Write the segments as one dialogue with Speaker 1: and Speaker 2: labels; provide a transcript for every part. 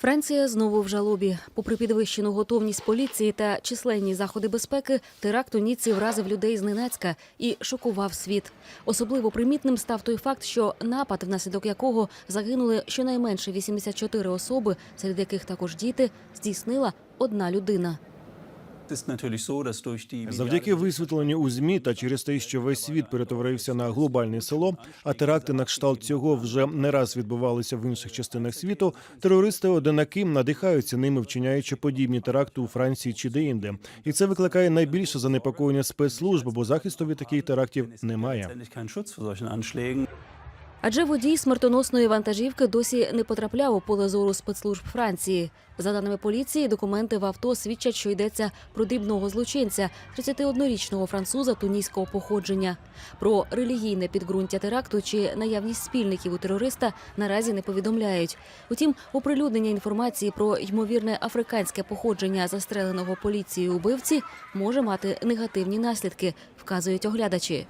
Speaker 1: Франція знову в жалобі. Попри підвищену готовність поліції та численні заходи безпеки, теракт у Ніці вразив людей зненацька і шокував світ. Особливо примітним став той факт, що напад, внаслідок якого загинули щонайменше 84 особи, серед яких також діти, здійснила одна людина.
Speaker 2: Завдяки висвітленню у змі та через те, що весь світ перетворився на глобальне село, а теракти на кшталт цього вже не раз відбувалися в інших частинах світу. Терористи одинаки надихаються ними, вчиняючи подібні теракти у Франції чи де-інде. І це викликає найбільше занепокоєння спецслужб, бо захисту від таких терактів немає.
Speaker 1: Адже водій смертоносної вантажівки досі не потрапляв у поле зору спецслужб Франції. За даними поліції, документи в авто свідчать, що йдеться про дрібного злочинця, 31-річного француза тунійського походження. Про релігійне підґрунтя теракту чи наявність спільників у терориста наразі не повідомляють. Утім, оприлюднення інформації про ймовірне африканське походження застреленого поліцією убивці може мати негативні наслідки, вказують оглядачі.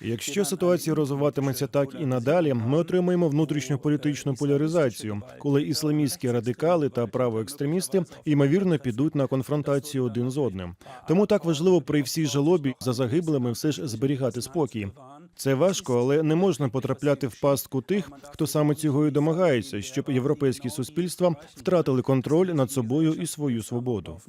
Speaker 2: Якщо ситуація розвиватиметься так і надалі, ми отримаємо внутрішню політичну поляризацію, коли ісламістські радикали та правоекстремісти ймовірно підуть на конфронтацію один з одним. Тому так важливо при всій жалобі за загиблими все ж зберігати спокій. Це важко, але не можна потрапляти в пастку тих, хто саме цього і домагається, щоб європейські суспільства втратили контроль над собою і свою свободу.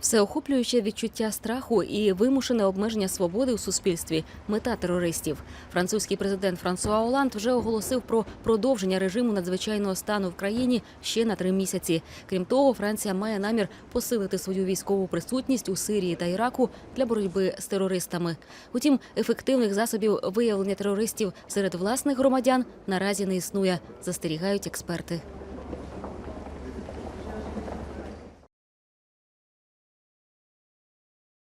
Speaker 1: Всеохоплююче відчуття страху і вимушене обмеження свободи у суспільстві мета терористів. Французький президент Франсуа Оланд вже оголосив про продовження режиму надзвичайного стану в країні ще на три місяці. Крім того, Франція має намір посилити свою військову присутність у Сирії та Іраку для боротьби з терористами. Утім, ефективних засобів виявлення терористів серед власних громадян наразі не існує, застерігають експерти.